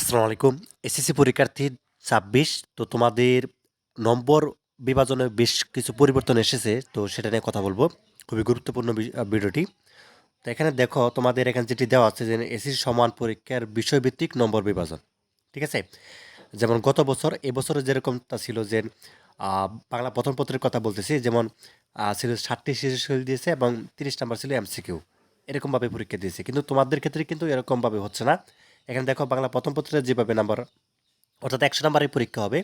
আসসালামু আলাইকুম। এসএসসি পরীক্ষার্থী ছাব্বিশ, তো তোমাদের নম্বর বিভাজনে বেশ কিছু পরিবর্তন এসেছে, তো সেটা নিয়ে কথা বলব। খুবই গুরুত্বপূর্ণ ভিডিওটি। তো এখানে দেখো, তোমাদের এখানে যেটি দেওয়া আছে যে এসএসসি সমান পরীক্ষার বিষয়ভিত্তিক নম্বর বিভাজন, ঠিক আছে? যেমন গত বছর এবছরে যেরকমটা ছিল যে বাংলা প্রথম পত্রের কথা বলতেছি, যেমন ছিল ষাটটি সৃজনশীল দিয়েছে এবং তিরিশ নাম্বার ছিল এমসিকিউ। এরকমভাবে পরীক্ষা দিয়েছে। কিন্তু তোমাদের ক্ষেত্রে কিন্তু এরকমভাবে হচ্ছে না। এখানে দেখো বাংলা প্রথম পত্রের যেভাবে নাম্বার অর্থাৎ একশো নাম্বারের পরীক্ষা হবে,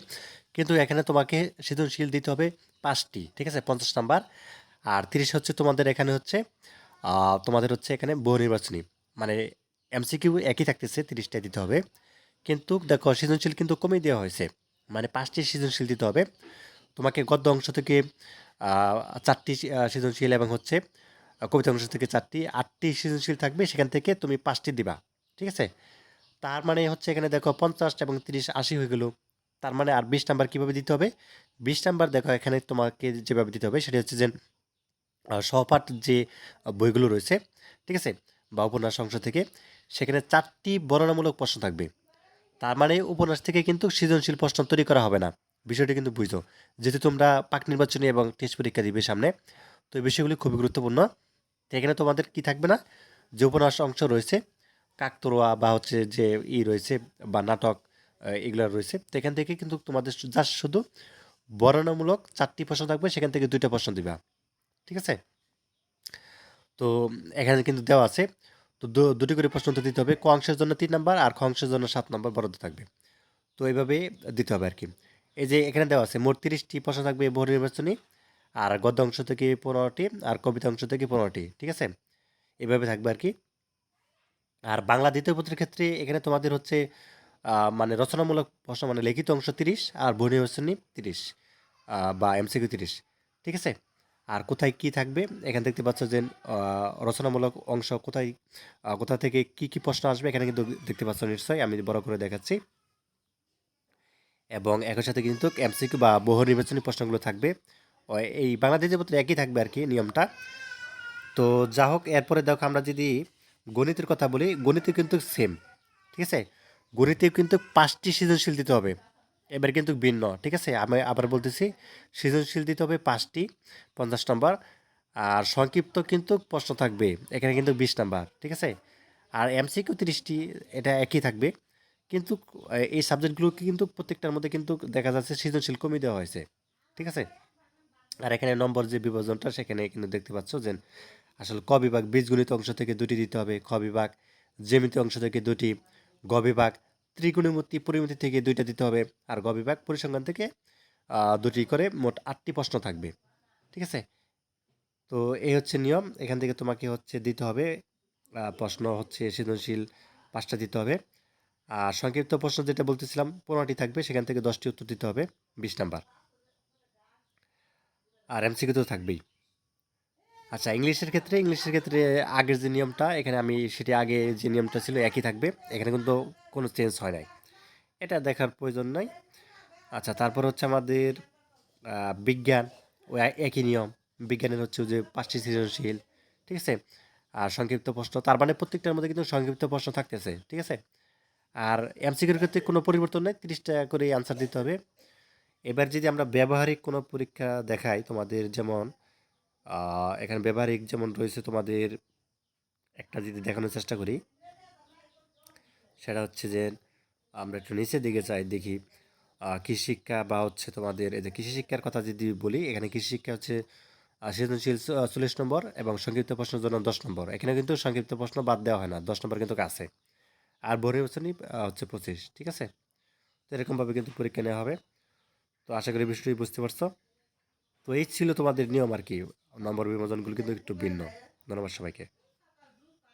কিন্তু এখানে তোমাকে সৃজনশীল দিতে হবে পাঁচটি, ঠিক আছে? পঞ্চাশ নাম্বার আর তিরিশ হচ্ছে তোমাদের এখানে হচ্ছে তোমাদের হচ্ছে এখানে বহু নির্বাচনী মানে এমসিকিউ একই থাকতেছে, তিরিশটাই দিতে হবে, কিন্তু দেখো সৃজনশীল কিন্তু কমিয়ে দেওয়া হয়েছে মানে পাঁচটি সৃজনশীল দিতে হবে, তোমাকে গদ্য অংশ থেকে চারটি সৃজনশীল এবং হচ্ছে কবিতা অংশ থেকে চারটি, আটটি সৃজনশীল থাকবে, সেখান থেকে তুমি পাঁচটি দিবা, ঠিক আছে? তার মানে হচ্ছে এখানে দেখো পঞ্চাশ এবং তিরিশ আশি হয়ে গেল। তার মানে আর বিশ নাম্বার কীভাবে দিতে হবে? বিশ নাম্বার দেখো এখানে তোমাকে যেভাবে দিতে হবে সেটা হচ্ছে যে সহপাঠ যে বইগুলো রয়েছে, ঠিক আছে? বা উপন্যাস অংশ থেকে, সেখানে চারটি বর্ণনামূলক প্রশ্ন থাকবে। তার মানে উপন্যাস থেকে কিন্তু সৃজনশীল প্রশ্ন তৈরি করা হবে না। বিষয়টি কিন্তু বুঝো। যেহেতু তোমরা পাক নির্বাচনী এবং টেস্ট পরীক্ষা দিবে সামনে, তো এই বিষয়গুলি খুবই গুরুত্বপূর্ণ। তো এখানে তোমাদের কি থাকবে না? যে উপন্যাস অংশ রয়েছে কাকতরোয়া বা হচ্ছে যে ই রয়েছে বা নাটক এগুলো রয়েছে তো এখান থেকে কিন্তু তোমাদের জাস্ট শুধু বর্ণনামূলক চারটি প্রশ্ন থাকবে, সেখান থেকে দুইটা প্রশ্ন দিবা। ঠিক আছে? তো এখানে কিন্তু দেওয়া আছে, তো দুটি করে প্রশ্ন তো দিতে হবে, ক অংশের জন্য তিন নাম্বার আর খ অংশের জন্য সাত নাম্বার বরাদ্দ থাকবে। তো এইভাবে দিতে হবে আর কি এই যে এখানে দেওয়া আছে, মোট তিরিশটি প্রশ্ন থাকবে বহু নির্বাচনী, আর গদ্য অংশ থেকে পনেরোটি, আর কবিতা অংশ থেকে পনেরোটি, ঠিক আছে? এভাবে থাকবে আর কি আর বাংলা দ্বিতীয় পত্রের ক্ষেত্রে এখানে তোমাদের হচ্ছে মানে রচনামূলক প্রশ্ন মানে লিখিত অংশ তিরিশ আর বহু নির্বাচনী তিরিশ বা এমসিকিউ তিরিশ। ঠিক আছে? আর কোথায় কি থাকবে? এখানে দেখতে পাচ্ছ যে রচনামূলক অংশ কোথায় কোথা থেকে কি কি প্রশ্ন আসবে এখানে কিন্তু দেখতে পাচ্ছ নিশ্চয়ই। আমি বড় করে দেখাচ্ছি। এবং একই সাথে কিন্তু এমসিকিউ বা বহু নির্বাচনী প্রশ্নগুলো থাকবে। এই বাংলাদেশের পত্রে একই থাকবে আর কি নিয়মটা। তো যা হোক এরপরে দেখো আমরা যদি গণিতের কথা বলি, গণিতে কিন্তু সেম ঠিক আছে? গণিতে কিন্তু পাঁচটি সৃজনশীল দিতে হবে, এবার কিন্তু ভিন্ন, ঠিক আছে? আমি আবার বলতেছি, সৃজনশীল দিতে হবে পাঁচটি, পঞ্চাশ নম্বর, আর সংক্ষিপ্ত কিন্তু প্রশ্ন থাকবে, এখানে কিন্তু বিশ নাম্বার, ঠিক আছে? আর এমসিকিউ তিরিশটি, এটা একই থাকবে, কিন্তু এই সাবজেক্টগুলোকে কিন্তু প্রত্যেকটার মধ্যে কিন্তু দেখা যাচ্ছে সৃজনশীল কমিয়ে দেওয়া হয়েছে, ঠিক আছে? আর এখানে নম্বর যে বিভাজনটা, সেখানে কিন্তু দেখতে পাচ্ছ যে আসলে ক বিভাগ বীজগণিত অংশ থেকে দুটি দিতে হবে, খ বিভাগ জ্যামিতি অংশ থেকে দুটি, গ বিভাগ ত্রিকোণমিতি পরিমিতি থেকে দুইটা দিতে হবে আর গ বিভাগ পরিসংখ্যান থেকে দুটি করে মোট আটটি প্রশ্ন থাকবে, ঠিক আছে? তো এই হচ্ছে নিয়ম, এখান থেকে তোমাকে হচ্ছে দিতে হবে প্রশ্ন হচ্ছে সৃজনশীল পাঁচটা দিতে হবে, আর সংক্ষিপ্ত প্রশ্ন যেটা বলতেছিলাম পনেরোটি থাকবে, সেখান থেকে দশটি উত্তর দিতে হবে, বিশ নাম্বার। আর এমসিকিউ তো থাকবেই। আচ্ছা ইংলিশের ক্ষেত্রে ইংলিশের ক্ষেত্রে আগের যে নিয়মটা, এখানে আমি সেটি আগে যে নিয়মটা ছিল একই থাকবে। এখানে কিন্তু কোনো চেঞ্জ হয় নাই। এটা দেখার প্রয়োজন নাই। আচ্ছা তারপর হচ্ছে আমাদের বিজ্ঞান, ও একই নিয়ম। বিজ্ঞানের হচ্ছে যে পাঁচটি সৃজনশীল, ঠিক আছে? আর সংক্ষিপ্ত প্রশ্ন, তার মানে প্রত্যেকটার মধ্যে কিন্তু সংক্ষিপ্ত প্রশ্ন থাকতেছে, ঠিক আছে? আর এমসিকিউর ক্ষেত্রে কোনো পরিবর্তন নেই তিরিশ টাকা করে আনসার দিতে হবে। এবার যদি আমরা ব্যবহারিক কোনো পরীক্ষা দেখাই তোমাদের, যেমন এখানে ব্যবহারিক যেমন রয়েছে তোমাদের একটা যদি দেখানোর চেষ্টা করি সেটা হচ্ছে যে আমরা একটু নিচের দিকে চাই দেখি কৃষি শিক্ষা বা হচ্ছে তোমাদের এই যে কৃষি শিক্ষার কথা যদি বলি এখানে কৃষি শিক্ষা হচ্ছে সৃজনশীল চল্লিশ নম্বর এবং সংক্ষিপ্ত প্রশ্নের জন্য দশ নম্বর। এখানে কিন্তু সংক্ষিপ্ত প্রশ্ন বাদ দেওয়া হয় না দশ নম্বর কিন্তু আছে আর নির্বাচনী আহ, হচ্ছে পঁচিশ ঠিক আছে? তো এরকমভাবে কিন্তু পরীক্ষা নেওয়া হবে। তো আশা করি বিষয়টি বুঝতে পারছ। তো এই ছিল তোমাদের নিয়ম আর কি। নম্বর বিভাজনগুলো কিন্তু একটু ভিন্ন। ধন্যবাদ সবাইকে।